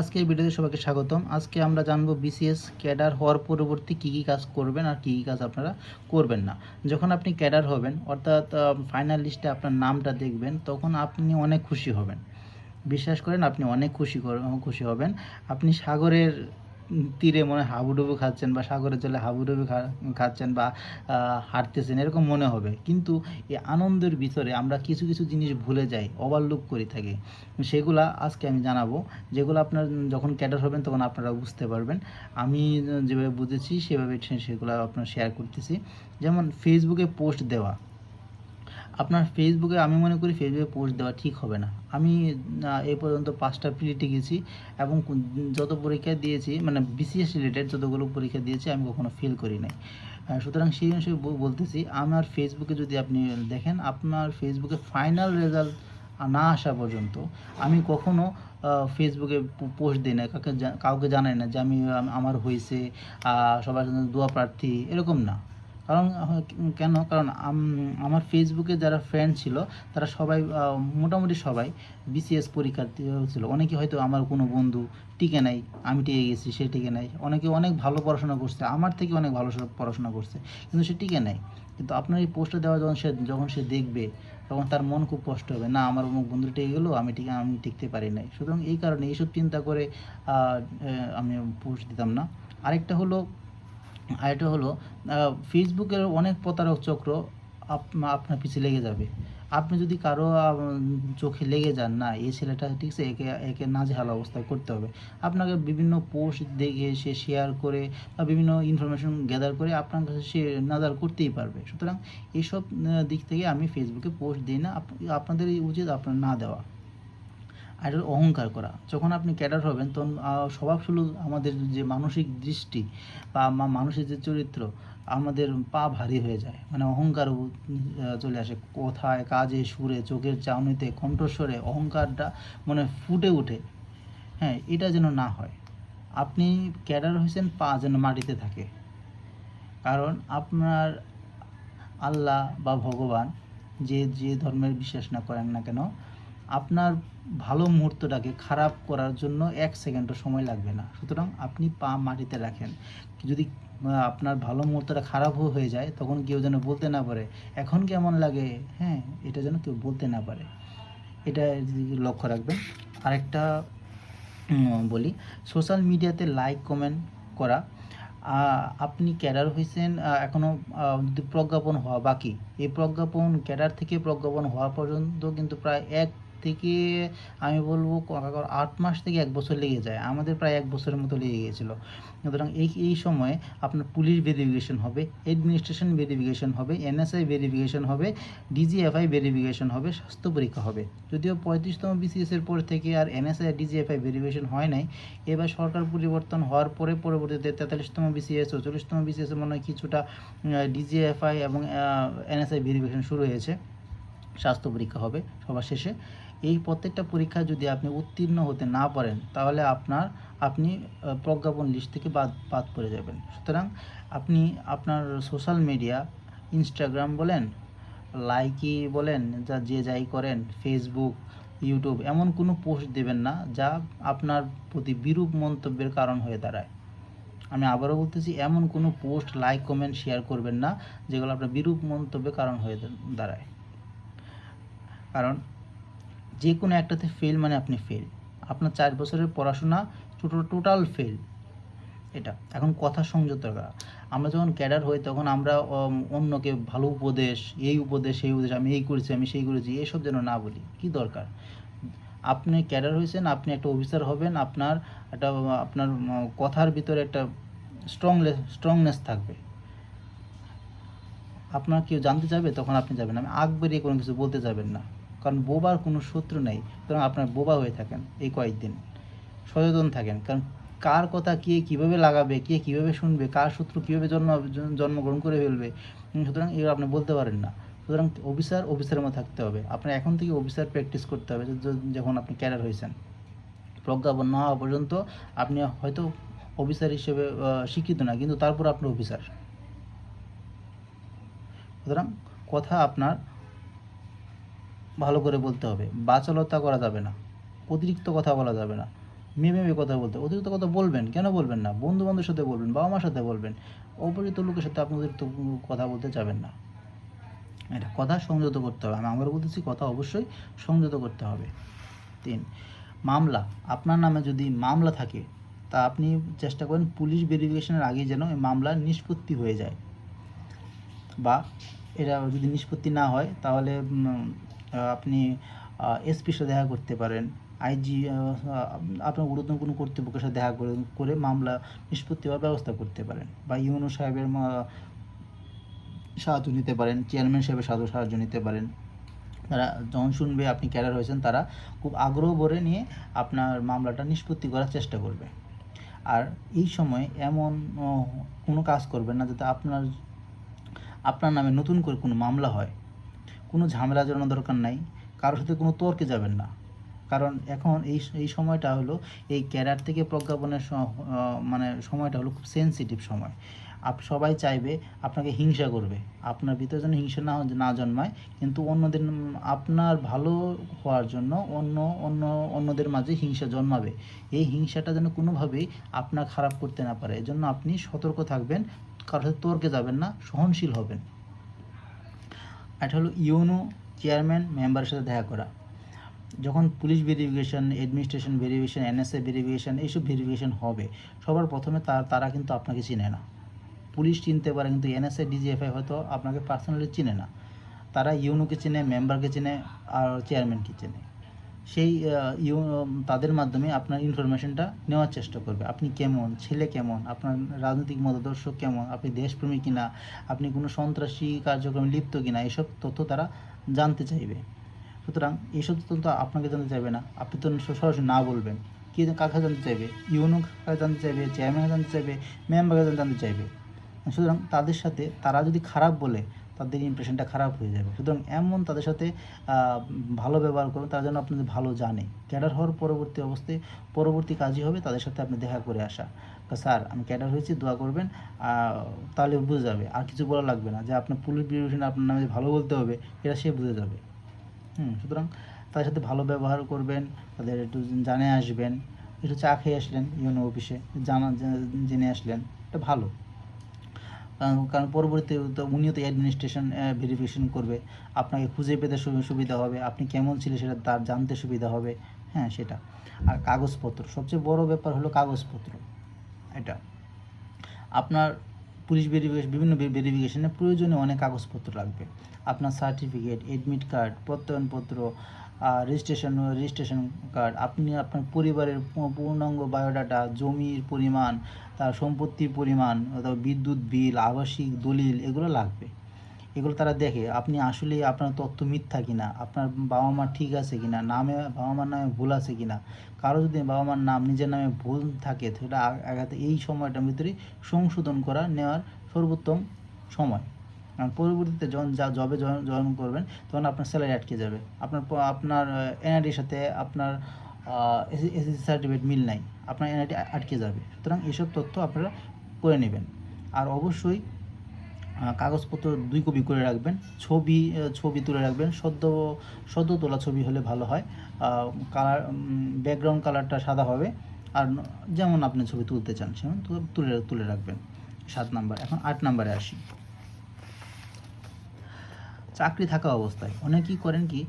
আজকের ভিডিওতে সবাইকে স্বাগতম। আজকে আমরা জানব বিসিএস ক্যাডার হওয়ার পরবর্তী কী কী কাজ করবেন আর কী কী কাজ আপনারা করবেন না। যখন আপনি ক্যাডার হবেন, অর্থাৎ ফাইনাল লিস্টে আপনার নামটা দেখবেন, তখন আপনি অনেক খুশি হবেন। বিশ্বাস করেন, আপনি অনেক খুশি খুশি হবেন। আপনি সাগরের তীরে মনে হাবুডুবু খাচ্ছেন বা সাগরের জলে হাবুডুবু খাচ্ছেন বা হাঁটতেছেন, এরকম মনে হবে। কিন্তু এই আনন্দের ভিতরে আমরা কিছু কিছু জিনিস ভুলে যাই ওভারলুক করে থাকি। সেগুলা আজকে আমি জানাব। যেগুলো আপনার যখন ক্যাডার হবেন তখন আপনারা বুঝতে পারবেন। আমি যেভাবে বুঝেছি, সেভাবে সেগুলো আপনার শেয়ার করতেছি। যেমন ফেসবুকে পোস্ট দেওয়া। আপনার ফেসবুকে আমি মনে করি ফেসবুকে পোস্ট দেওয়া ঠিক হবে না। আমি এই পর্যন্ত পাঁচটা প্রিলিটে গেছি এবং যত পরীক্ষা দিয়েছি মানে বিসিএস রিলেটেড যতগুলো পরীক্ষা দিয়েছি, আমি কখনো ফেল করি নাই। সুতরাং সেই হিসেবে বলতেছি, আমার ফেসবুকে যদি আপনি দেখেন, আপনার ফেসবুকে ফাইনাল রেজাল্ট না আসা পর্যন্ত আমি কখনো ফেসবুকে পোস্ট দিই না কাউকে কাউকে জানাই না যে আমি আমার হয়েছে সবার জন্য দোয়া প্রার্থী, এরকম না। কারণ, কেন? কারণ আমার ফেসবুকে যারা ফ্রেন্ড ছিল, তারা সবাই মোটামুটি সবাই বিসিএস পরীক্ষার্থী ছিল। অনেকে হয়তো আমার কোনো বন্ধু টিকে নাই, আমি টিকে গেছি, সে টিকে নাই। অনেকে অনেক ভালো পড়াশোনা করছে, আমার থেকে অনেক ভালো পড়াশোনা করছে, কিন্তু সে টিকে নাই। কিন্তু আপনার এই পোস্টটা দেওয়া যখন সে যখন সে দেখবে, তখন তার মন খুব কষ্ট হবে। না, আমার অমুক বন্ধু টিকে গেলো, আমি টিকে, আমি টিকতে পারি নাই। সুতরাং এই কারণে এইসব চিন্তা করে আমি পোস্ট দিতাম না। আরেকটা হলো আরেকটা হলো ফেসবুকের অনেক প্রতারক চক্র আপ- আপনার পিছিয়ে লেগে যাবে। আপনি যদি কারও চোখে লেগে যান, না, এই ছেলেটা ঠিক আছে, একে একে নাজেহাল অবস্থায় করতে হবে। আপনাকে বিভিন্ন পোস্ট দেখে সে শেয়ার করে বা বিভিন্ন ইনফরমেশন গ্যাদার করে আপনার কাছে সে নাজার করতেই পারবে। সুতরাং এইসব দিক থেকে আমি ফেসবুকে পোস্ট দিই না। আপ- আপনাদের উচিত আপনার না দেওয়া। আর অহংকার করা। যখন আপনি ক্যাডার হবেন তখন আহ, স্বভাবসুলভ আমাদের যে মানসিক দৃষ্টি বা মানুষের যে চরিত্র আমাদের পা ভারী হয়ে যায়। মানে অহংকার চলে আসে। কথায় কাজে সুরে চোখের চাউনিতে কণ্ঠস্বরে অহংকারটা মানে ফুটে ওঠে হ্যাঁ এটা যেন না হয়। আপনি ক্যাডার হয়েছেন পা যেন মাটিতে থাকে। কারণ আপনার আল্লাহ বা ভগবান যে যে ধর্মের বিশ্বাস না করেন না কেন আপনার ভালো মুহূর্তটাকে খারাপ করার জন্য এক সেকেন্ডও সময় লাগবে না। সুতরাং আপনি পা মাটিতে রাখেন। যদি আপনার ভালো মুহূর্তটা খারাপও হয়ে যায় তখন কেউ যেন বলতে না পারে এখন কেমন লাগে? হ্যাঁ এটা যেন কেউ বলতে না পারে। এটা লক্ষ্য রাখবেন। আরেকটা বলি সোশ্যাল মিডিয়াতে লাইক কমেন্ট করা। আপনি ক্যাডার হয়েছেন আহ, এখনও আহ, যদি প্রজ্ঞাপন হওয়া বাকি এই প্রজ্ঞাপন ক্যাডার থেকে প্রজ্ঞাপন হওয়া পর্যন্ত কিন্তু প্রায় এক থেকে আমি বলব আট মাস থেকে এক বছর লেগে যায়। আমাদের প্রায় এক বছরের মতো লেগে গিয়েছিল সুতরাং এই এই সময়ে আপনার পুলিশ ভেরিফিকেশন হবে অ্যাডমিনিস্ট্রেশন ভেরিফিকেশন হবে এনএসআই ভেরিফিকেশন হবে ডিজিএফআই ভেরিফিকেশন হবে, স্বাস্থ্য পরীক্ষা হবে। যদিও পঁয়ত্রিশতম বিসিএস এর পর থেকে আর এনএসআই ডিজিএফআই ভেরিফিকেশন হয় নাই। এবার সরকার পরিবর্তন হওয়ার পরে পরবর্তীতে তেতাল্লিশতম বিসিএস চৌচল্লিশতম বিসিএস মনে হয় কিছুটা ডিজিএফআই এবং এনএসআই ভেরিফিকেশন শুরু হয়েছে। স্বাস্থ্য পরীক্ষা হবে সবার শেষে। এই প্রত্যেকটা পরীক্ষা যদি আপনি উত্তীর্ণ হতে না পারেন, তাহলে আপনার, আপনি প্রজ্ঞাপন লিস্ট থেকে বাদ বাদ পড়ে যাবেন। সুতরাং আপনি আপনার সোশ্যাল মিডিয়া ইনস্টাগ্রাম বলেন লাইকি বলেন, যা যে যাই করেন ফেসবুক ইউটিউব এমন কোনো পোস্ট দেবেন না যা আপনার প্রতি বিরূপ মন্তব্যের কারণ হয়ে দাঁড়ায়। আমি আবারও বলতেছি, এমন কোনো পোস্ট লাইক কমেন্ট শেয়ার করবেন না যেগুলো আপনার বিরূপ মন্তব্যের কারণ হয়ে দাঁড়ায়। কারণ যে কোনো একটাতে ফেল মানে আপনি ফেল আপনার চার বছরের পড়াশোনা টোটাল ফেল এটা। এখন কথা সংযত করা। আমরা যখন ক্যাডার হই তখন আমরা অন্যকে ভালো উপদেশ, এই উপদেশ, সেই উপদেশ, আমি এই করেছি, আমি সেই করেছি, এসব যেন না বলি। কি দরকার? আপনি ক্যাডার হয়েছেন, আপনি একটা অফিসার হবেন, আপনার একটা, আপনার কথার ভিতরে একটা স্ট্রংনেস স্ট্রংনেস থাকবে। আপনার কেউ জানতে চাইবে, তখন আপনি যাবেন আমি আগ বেরিয়ে কোনো কিছু বলতে যাবেন না। কারণ বোবার কোনো শত্রু নেই, সুতরাং আপনার বোবা হয়ে থাকেন এই কয়েকদিন। সচেতন থাকেন, কারণ কার কথা কে কীভাবে লাগাবে, কে কীভাবে শুনবে, কার শত্রু কীভাবে জন্ম, জন্মগ্রহণ করে ফেলবে সুতরাং এগুলো আপনি বলতে পারেন না। সুতরাং অফিসার অফিসারের মধ্যে থাকতে হবে। আপনার এখন থেকে অফিসার প্র্যাকটিস করতে হবে যখন আপনি ক্যাডার হয়েছেন। প্রজ্ঞাপন না হওয়া পর্যন্ত আপনি হয়তো অফিসার হিসেবে শিক্ষিত না, কিন্তু তারপর আপনি অফিসার। সুতরাং কথা আপনার ভালো করে বলতে হবে। বাচালতা করা যাবে না। অতিরিক্ত কথা বলা যাবে না। মেয়ে কথা বলতে অতিরিক্ত কথা বলবেন? কেন বলবেন না? বন্ধু বান্ধবের সাথে বলবেন বাবা মার সাথে বলবেন। অপরিচিত লোকের সাথে আপনি অতিরিক্ত কথা বলতে যাবেন না। এটা কথা সংযত করতে হবে। আমি আবার বলতেছি, কথা অবশ্যই সংযত করতে হবে। তিন, মামলা। আপনার নামে যদি মামলা থাকে, তা আপনি চেষ্টা করেন পুলিশ ভেরিফিকেশনের আগেই যেন এই মামলা নিষ্পত্তি হয়ে যায়। বা এটা যদি নিষ্পত্তি না হয়, তাহলে আপনি এসপির সাথে দেখা করতে পারেন আইজি আপনার ঊর্ধ্বতন কোনো কর্তৃপক্ষের সাথে দেখা করে মামলা নিষ্পত্তি হওয়ার ব্যবস্থা করতে পারেন বা ইউনো সাহেবের সাহায্য নিতে পারেন, চেয়ারম্যান সাহেবের সাহায্য সাহায্য নিতে পারেন। তারা যখন শুনবে আপনি ক্যাডার হয়েছেন, তারা খুব আগ্রহ ভরে নিয়ে আপনার মামলাটা নিষ্পত্তি করার চেষ্টা করবে। আর এই সময় এমন কোনো কাজ করবেন না যাতে আপনার আপনার নামে নতুন করে কোনো মামলা হয়। কোনো ঝামেলা জড়ানোর দরকার নাই। কারোর সাথে কোনো তর্কে যাবেন না। কারণ এখন এই এই সময়টা হলো, এই ক্যারিয়ার থেকে প্রজ্ঞাপনের মানে সময়টা হলো খুব সেনসিটিভ সময়। আপ, সবাই চাইবে আপনাকে হিংসা করবে। আপনার ভিতরে যেন হিংসা না না জন্মায়, কিন্তু অন্যদের আপনার ভালো হওয়ার জন্য অন্য অন্য, অন্যদের মাঝে হিংসা জন্মাবে। এই হিংসাটা যেন কোনোভাবেই আপনার খারাপ করতে না পারে। এজন্য আপনি সতর্ক থাকবেন, কারোর সাথে তর্কে যাবেন না, সহনশীল হবেন। এটা হলো ইউনো চেয়ারম্যান মেম্বারের সাথে দেখা করা। যখন police verification administration verification NSA verification এইসব ভেরিফিকেশন হবে, সবার প্রথমে তার তারা কিন্তু আপনাকে চিনে না। পুলিশ চিনতে পারে, কিন্তু এনএসএ ডিজিএফআই হয়তো আপনাকে পার্সোনালি চিনে না। তারা ইউনোকে চেনে মেম্বারকে চেনে, আর চেয়ারম্যানকে চেনে। সেই তাদের মাধ্যমে আপনার ইনফরমেশনটা নেওয়ার চেষ্টা করবে। আপনি কেমন? ছেলে কেমন? আপনার রাজনৈতিক মতাদর্শ কেমন? আপনি দেশপ্রেমী কিনা? আপনি কোনো সন্ত্রাসী কার্যক্রমে লিপ্ত কিনা? এসব তথ্য তারা জানতে চাইবে। সুতরাং এইসব তথ্য আপনাকে জানতে চাইবে না। আপনি তো সরাসরি না বলবেন। কি কাকে জানতে চাইবে? ইউনো কাকে জানতে চাইবে? চেয়ারম্যানকে জানতে চাইবে? মেম্বারকে জানতে চাইবে? সুতরাং তাদের সাথে তারা যদি খারাপ বলে তাদের ইমপ্রেশনটা খারাপ হয়ে যাবে। সুতরাং এমন তাদের সাথে ভালো ব্যবহার করুন, তারা যেন আপনাদের ভালো জানে। ক্যাডার হওয়ার পরবর্তী অবস্থায় পরবর্তী কাজই হবে তাদের সাথে আপনি দেখা করে আসা। স্যার, আমি ক্যাডার হয়েছি, দোয়া করবেন তাহলে বুঝে যাবে। আর কিছু বলা লাগবে না, যে আপনার পুলিশ বিভূষণ আপনার নামে ভালো বলতে হবে, এটা সে বুঝে যাবে। হুম, সুতরাং তাদের সাথে ভালো ব্যবহার করবেন, তাদের একটু জানে আসবেন। একটু চা খেয়ে আসলেন, ইউনো অফিসে, জানা, জেনে আসলেন, এটা ভালো। কারণ পরবর্তীতে উনিও তো অ্যাডমিনিস্ট্রেশন ভেরিফিকেশন করবে। আপনাকে খুঁজে পেতে সুবিধা হবে। আপনি কেমন ছিলেন সেটা তার জানতে সুবিধা হবে। হ্যাঁ সেটা। আর কাগজপত্র, সবচেয়ে বড় ব্যাপার হলো কাগজপত্র। এটা। আপনার পুলিশ ভেরিফিকেশন বিভিন্ন ভেরিফিকেশনে প্রয়োজনে অনেক কাগজপত্র লাগবে। আপনার সার্টিফিকেট এডমিট কার্ড প্রত্যয়নপত্র রেজিস্ট্রেশন রেজিস্ট্রেশন কার্ড আপনি, আপনার পরিবারের পূর্ণাঙ্গ বায়োডাটা জমির পরিমাণ তার সম্পত্তির পরিমাণ অথবা বিদ্যুৎ বিল, আবাসিক, দলিল এগুলো লাগবে। এগুলো তারা দেখে, আপনি আসলে আপনার তথ্য মিথ্যা কিনা, আপনার বাবা মা ঠিক আছে কিনা, নামে বাবা মার নামে ভুল আছে কিনা, কারও যদি বাবা মার নাম নিজের নামে ভুল থাকে, সেটা আগাতে এই সময়টার ভিতরে সংশোধন করা নেওয়ার সর্বোত্তম সময়। কারণ পরবর্তীতে যখন যা জবে জয়েন করবেন, তখন আপনার স্যালারি আটকে যাবে। আপনার আপনার এনআইডির সাথে আপনার এসএসসি সার্টিফিকেট মিল নাই। আপনার এনআইডি আটকে যাবে। সুতরাং এসব তথ্য আপনারা করে নেবেন। আর অবশ্যই কাগজপত্র দুই কপি করে রাখবেন। ছবি ছবি তুলে রাখবেন। সদ্য সদ্য তোলা ছবি হলে ভালো হয়। কালার ব্যাকগ্রাউন্ড কালারটা সাদা হবে। আর যেমন আপনি ছবি তুলতে চান, সেমন তুলে তুলে রাখবেন। সাত নাম্বার, এখন আট নাম্বারে আসি। চাকরি থাকা অবস্থায়। অনেকেই করেন কি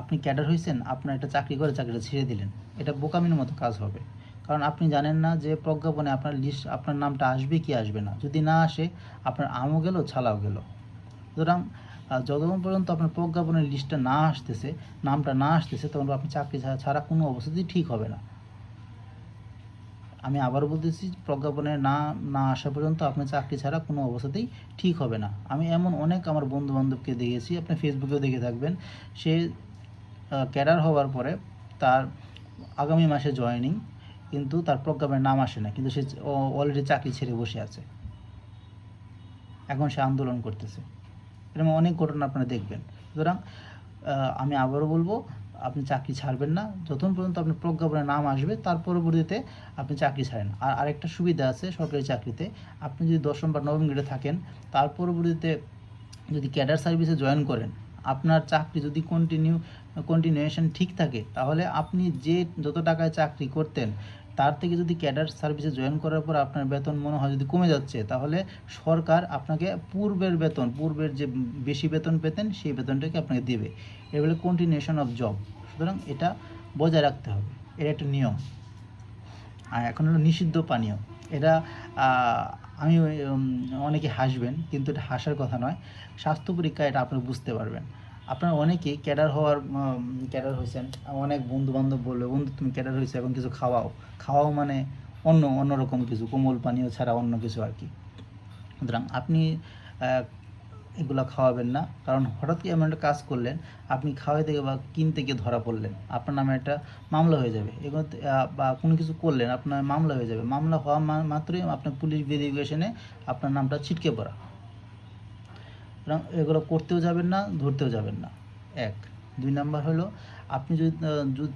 আপনি ক্যাডার হয়েছেন, আপনার একটা চাকরি করে চাকরিটা ছেড়ে দিলেন। এটা বোকামির মতো কাজ হবে। কারণ আপনি জানেন না যে প্রজ্ঞাপনে আপনার লিস্ট, আপনার নামটা আসবে কি আসবে না। যদি না আসে, আপনার আমও গেল, ছালাও গেল। সুতরাং যতক্ষণ পর্যন্ত আপনার প্রজ্ঞাপনের লিস্টটা না আসতেছে, নামটা না আসতেছে তখন আপনি চাকরি ছাড়া কোনো অবস্থাতেই ঠিক হবে না। আমি আবার বলতেছি, প্রজ্ঞাপনে না না আসা পর্যন্ত আপনার চাকরি ছাড়া কোনো অবস্থাতেই ঠিক হবে না। আমি এমন অনেক আমার বন্ধু বান্ধবকে দেখেছি, আপনি ফেসবুকেও দেখে থাকবেন। সে ক্যাডার হওয়ার পরে তার আগামী মাসে জয়েনিং, কিন্তু তার প্রজ্ঞাপনের নাম আসে না, কিন্তু সে অলরেডি চাকরি ছেড়ে বসে আছে। এখন সে আন্দোলন করতেছে। এরকম অনেক ঘটনা আপনারা দেখবেন। সুতরাং আমি আবারও বলব আপনি চাকরি ছাড়বেন না। যতক্ষণ পর্যন্ত আপনার প্রজ্ঞাপনে নাম আসবে, তার পরবর্তীতে আপনি চাকরি ছাড়েন। আর আরেকটা সুবিধা আছে সরকারি চাকরিতে, আপনি যদি দশম বা নবম গ্রেডে থাকেন, তার পরবর্তীতে যদি ক্যাডার সার্ভিসে জয়েন করেন, আপনার চাকরি যদি কন্টিনিউ কন্টিনিউয়েশন ঠিক থাকে, তাহলে আপনি যে যত টাকায় চাকরি করতেন তার থেকে যদি ক্যাডার সার্ভিসে জয়েন করার পর আপনার বেতন মনে হয় যদি কমে যাচ্ছে, তাহলে সরকার আপনাকে পূর্বের বেতন, পূর্বের যে বেশি বেতন পেতেন সেই বেতনটাকে আপনাকে দেবে। এর বলে কন্টিনিউশন অফ জব সুতরাং এটা বজায় রাখতে হবে। এটা একটা নিয়ম। আর এখন হলো নিষিদ্ধ পানীয়। এটা আমি অনেকে হাসবেন, কিন্তু এটা হাসার কথা নয়। স্বাস্থ্য পরীক্ষা এটা আপনি বুঝতে পারবেন। আপনারা অনেকেই ক্যাডার হওয়ার ক্যাডার হয়েছেন, অনেক বন্ধু বান্ধব বলবে, বন্ধু, তুমি ক্যাডার হয়েছে, এখন কিছু খাওয়াও। খাওয়াও মানে অন্য, অন্যরকম কিছু, কোমল পানীয় ছাড়া অন্য কিছু আর কি। সুতরাং আপনি এগুলো খাওয়াবেন না, কারণ হঠাৎ করে এমন একটা কাজ করলেন, আপনি খাওয়াই থেকে বা কিনতে গিয়ে ধরা পড়লেন, আপনার নামে একটা মামলা হয়ে যাবে। এগুলো বা কোনো কিছু করলেন, আপনার মামলা হয়ে যাবে। মামলা হওয়া মাত্রই আপনার পুলিশ ভেরিফিকেশনে আপনার নামটা ছিটকে পড়া। সুতরাং এগুলো করতেও যাবেন না, ধরতেও যাবেন না। এক। দুই নাম্বার হলো, আপনি যদি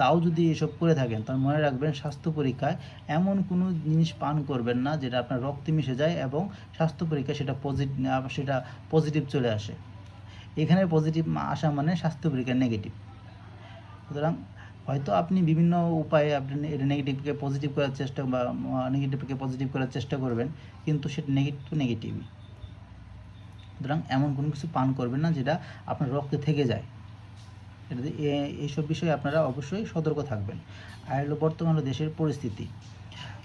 তাও যদি এসব করে থাকেন তাহলে মনে রাখবেন স্বাস্থ্য পরীক্ষায় এমন কোনো জিনিস পান করবেন না যেটা আপনার রক্তে মিশে যায় এবং স্বাস্থ্য পরীক্ষায় সেটা পজিটিভ সেটা পজিটিভ চলে আসে। এখানে পজিটিভ আসা মানে স্বাস্থ্য পরীক্ষা নেগেটিভ সুতরাং হয়তো আপনি বিভিন্ন উপায়ে আপনি এটা নেগেটিভকে পজিটিভ করার চেষ্টা বা নেগেটিভকে পজিটিভ করার চেষ্টা করবেন, কিন্তু সেটা নেগেটিভ নেগেটিভই সুতরাং এমন কোনো কিছু পান করবেন না যেটা আপনার রক্তে থেকে যায়। এটা এ- এইসব বিষয়ে আপনারা অবশ্যই সতর্ক থাকবেন। আর হলো বর্তমানে দেশের পরিস্থিতি।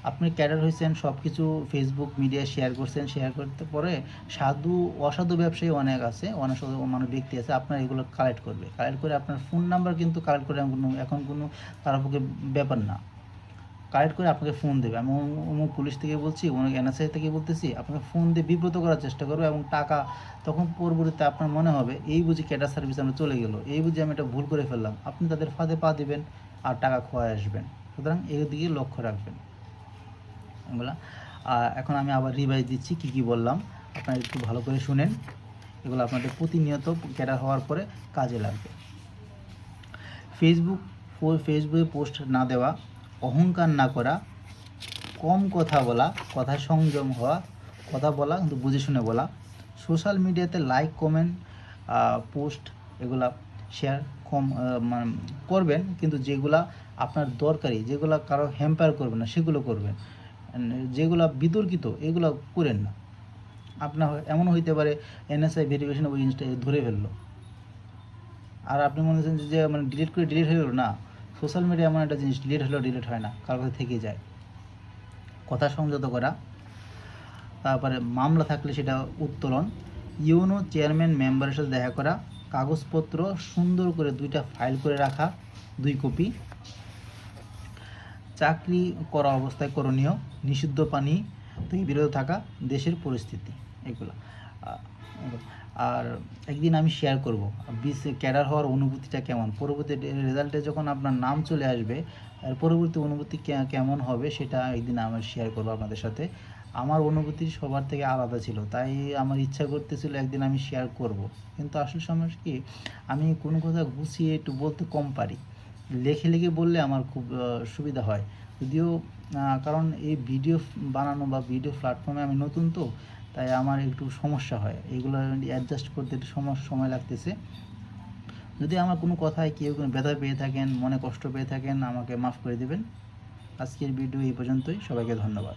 আপনি ক্যাডার হয়েছেন সব কিছু ফেসবুক মিডিয়ায় শেয়ার করছেন শেয়ার করতে পরে সাধু, অসাধু ব্যবসায়ী অনেক আছে অনেক সাধু মানুষ ব্যক্তি আছে, আপনার এগুলো কালেক্ট করবে। কালেক্ট করে আপনার ফোন নাম্বার কিন্তু কালেক্ট করে এমন কোনো, এখন কোনো তার পক্ষে ব্যাপার না। কালেক্ট করে আপনাকে ফোন দেবে। আমি অমুক- পুলিশ থেকে বলছি, অমুক এনএসআই থেকে বলতেছি, আপনাকে ফোন দিয়ে বিব্রত করার চেষ্টা করবে এবং টাকা তখন পরবর্তীতে আপনার মনে হবে, এই বুঝি ক্যাডার সার্ভিস আমরা চলে গেলো, এই বুঝি আমি এটা ভুল করে ফেললাম, আপনি তাদের ফাঁদে পা দেবেন আর টাকা খোয়ায় আসবেন। সুতরাং এর দিকে লক্ষ্য রাখবেন। আর এখন আমি আবার রিভাইজ দিচ্ছি, কি কি বললাম, আপনারা একটু ভালো করে শুনেন। এগুলো আপনাদের প্রতিনিয়ত ক্যাডার হওয়ার পরে কাজে লাগবে। ফেসবুক ফেসবুকে পোস্ট না দেওয়া অহংকার না করা, কম কথা বলা, কথা সংযম হওয়া, কথা বলা কিন্তু বুঝে শুনে বলা সোশ্যাল মিডিয়াতে লাইক কমেন্ট পোস্ট এগুলা শেয়ার কম মানে করবেন কিন্তু যেগুলা আপনার দরকারি, যেগুলা কারও হ্যাম্পার করবেন না, সেগুলো করবেন। যেগুলা বিতর্কিত, এগুলো করেন না। আপনার এমন হইতে পারে এনএসআই ভেরিফিকেশন ওই জিনিসটা ধরে ফেলল। আর আপনি মনে হচ্ছেন যে মানে ডিলিট করে ডিলিট হয়ে গেলো, না। সোশ্যাল মিডিয়া এমন একটা জিনিস ডিলিট হলেও ডিলিট হয় না কারও কাছে থেকে যায়। কথা সংযত করা, তারপরে মামলা থাকলে সেটা উত্তোলন, ইউনো চেয়ারম্যান মেম্বারের সাথে দেখা করা, কাগজপত্র সুন্দর করে দুইটা ফাইল করে রাখা, দুই কপি, চাকরি করা অবস্থায় করণীয়, নিষিদ্ধ পানি থেকে বিরত থাকা, দেশের পরিস্থিতি, এগুলো। আর একদিন আমি শেয়ার করব। বিস ক্যাডার হওয়ার অনুভূতিটা কেমন? পরবর্তী রেজাল্টে যখন আপনার নাম চলে আসবে, আর পরবর্তী অনুভূতি কেমন হবে সেটা একদিন আমি শেয়ার করব আপনাদের সাথে। আমার অনুভূতি সবার থেকে আলাদা ছিল, তাই আমার ইচ্ছা করতেছিল একদিন আমি শেয়ার করব। কিন্তু আসল সমস্যা কি, আমি কোনো কথা গুছিয়ে একটু বলতে কম পারি। লেখে লিখে বললে আমার খুব সুবিধা হয়। যদিও কারণ এই ভিডিও বানানো বা ভিডিও প্ল্যাটফর্মে আমি নতুন তো তাই আমার একটু সমস্যা হয়। এগুলো অ্যাডজাস্ট করতে একটু সময় সময় লাগতেছে। যদি আমার কোনো কথায় কেউ কোনো ব্যথা পেয়ে থাকেন, মনে কষ্ট পেয়ে থাকেন, আমাকে মাফ করে দেবেন। আজকের ভিডিও এই পর্যন্তই। সবাইকে ধন্যবাদ।